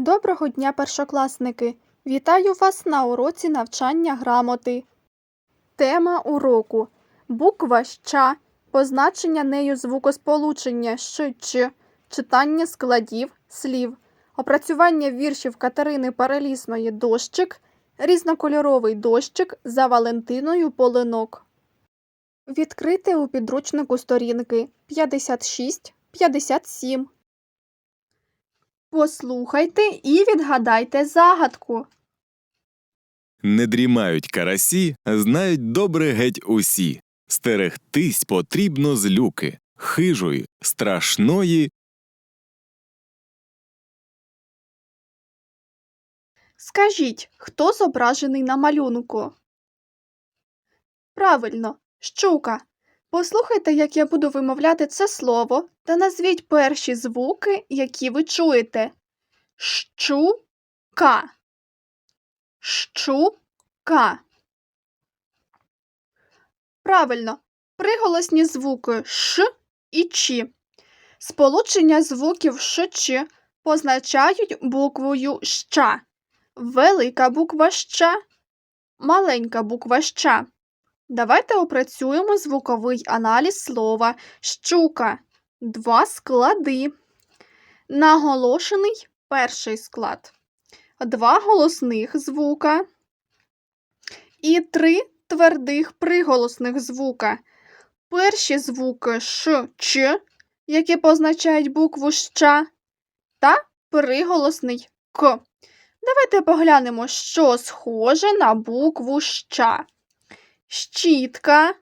Доброго дня, першокласники! Вітаю вас на уроці навчання грамоти. Тема уроку буква ща, позначення нею звукосполучення щ, ч, читання складів слів, опрацювання віршів Катерини Перелісної дощик, різнокольоровий дощик за Валентиною Полинок. Відкрити у підручнику сторінки 56-57. Послухайте і відгадайте загадку. Не дрімають карасі, знають добре геть усі. Стерегтись потрібно з люки, хижої, страшної. Скажіть, хто зображений на малюнку? Правильно, щука. Послухайте, як я буду вимовляти це слово та назвіть перші звуки, які ви чуєте. Щука. Щука. Правильно. Приголосні звуки ш і ч. Сполучення звуків ш ч позначають буквою ща. Велика буква ща, маленька буква ща. Давайте опрацюємо звуковий аналіз слова щука. Два склади. Наголошений перший склад. Два голосних звука. І три твердих приголосних звука. Перші звуки ш, ч, які позначають букву ща, та приголосний к. Давайте поглянемо, що схоже на букву ща. Щітка,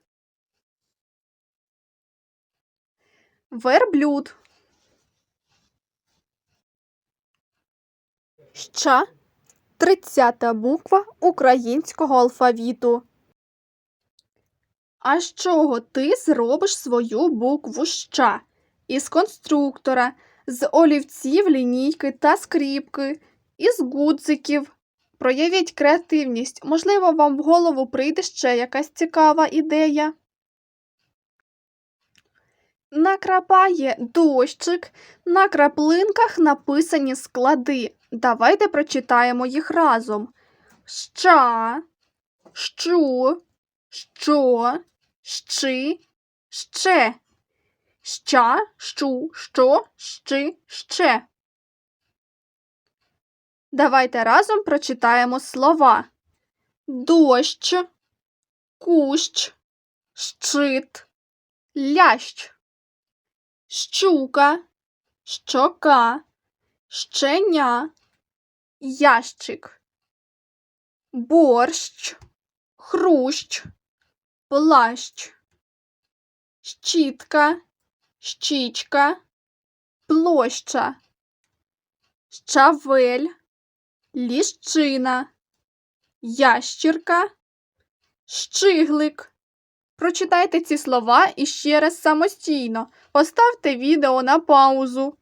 верблюд. Ща – тридцята буква українського алфавіту. А з чого ти зробиш свою букву ща? Із конструктора, з олівців, лінійки та скріпки, із гудзиків. Проявіть креативність, можливо, вам в голову прийде ще якась цікава ідея. Накрапає дощик, на краплинках написані склади. Давайте прочитаємо їх разом. Ща, щу, що, щи, ще. Ща, щу, що, щи, ще. Давайте разом прочитаємо слова. Дощ, кущ, щит, лящ, щука, щока, щеня, ящик, борщ, хрущ, плащ, щітка, щічка, площа, щавель, ліщина, ящірка, щиглик. Прочитайте ці слова іще раз самостійно. Поставте відео на паузу.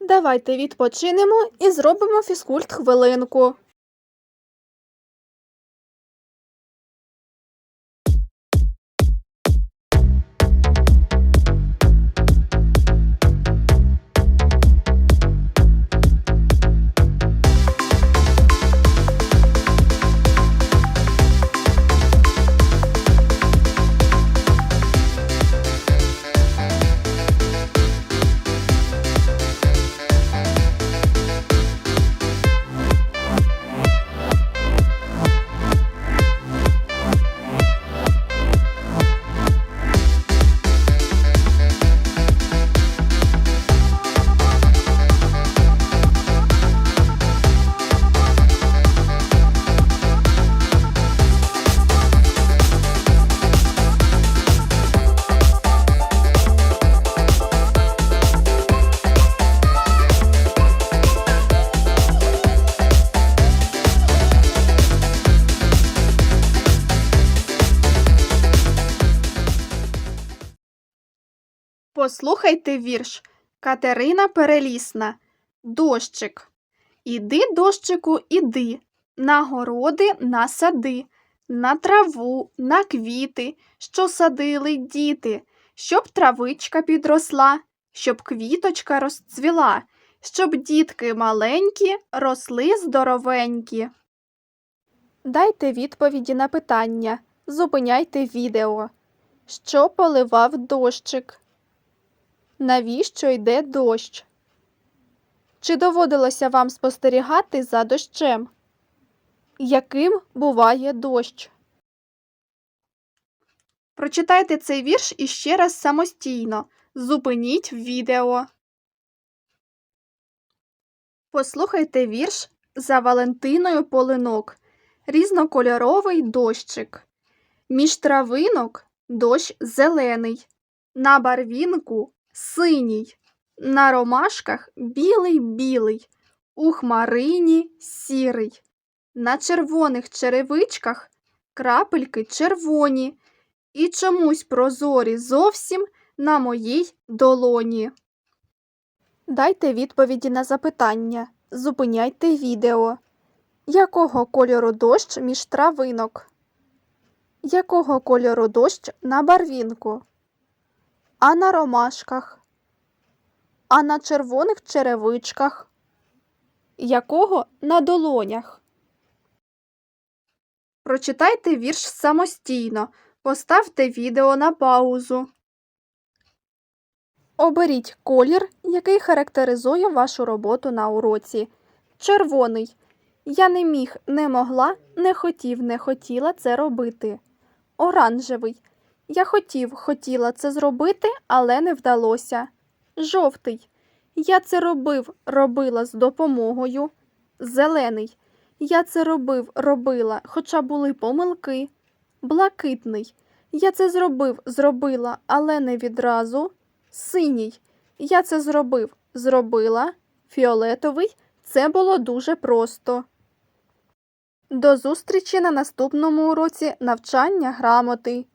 Давайте відпочинемо і зробимо фізкульт хвилинку. Послухайте вірш Катерина Перелісна. Дощик. Іди, дощику, іди, на городи, на сади, на траву, на квіти, що садили діти, щоб травичка підросла, щоб квіточка розцвіла, щоб дітки маленькі росли здоровенькі. Дайте відповіді на питання. Зупиняйте відео. Що поливав дощик? Навіщо йде дощ? Чи доводилося вам спостерігати за дощем? Яким буває дощ? Прочитайте цей вірш іще раз самостійно. Зупиніть відео. Послухайте вірш за Валентиною Полинок. Різнокольоровий дощик. Між травинок дощ зелений, на барвінку синій, на ромашках білий-білий, у хмарині сірий, на червоних черевичках крапельки червоні, і чомусь прозорі зовсім на моїй долоні. Дайте відповіді на запитання. Зупиняйте відео. Якого кольору дощ між травинок? Якого кольору дощ на барвінку? А на ромашках? А на червоних черевичках? Якого на долонях? Прочитайте вірш самостійно. Поставте відео на паузу. Оберіть колір, який характеризує вашу роботу на уроці. Червоний. Я не міг, не могла, не хотів, не хотіла це робити. Оранжевий. Я хотів, хотіла це зробити, але не вдалося. Жовтий. Я це робив, робила з допомогою. Зелений. Я це робив, робила, хоча були помилки. Блакитний. Я це зробив, зробила, але не відразу. Синій. Я це зробив, зробила. Фіолетовий. Це було дуже просто. До зустрічі на наступному уроці навчання грамоти.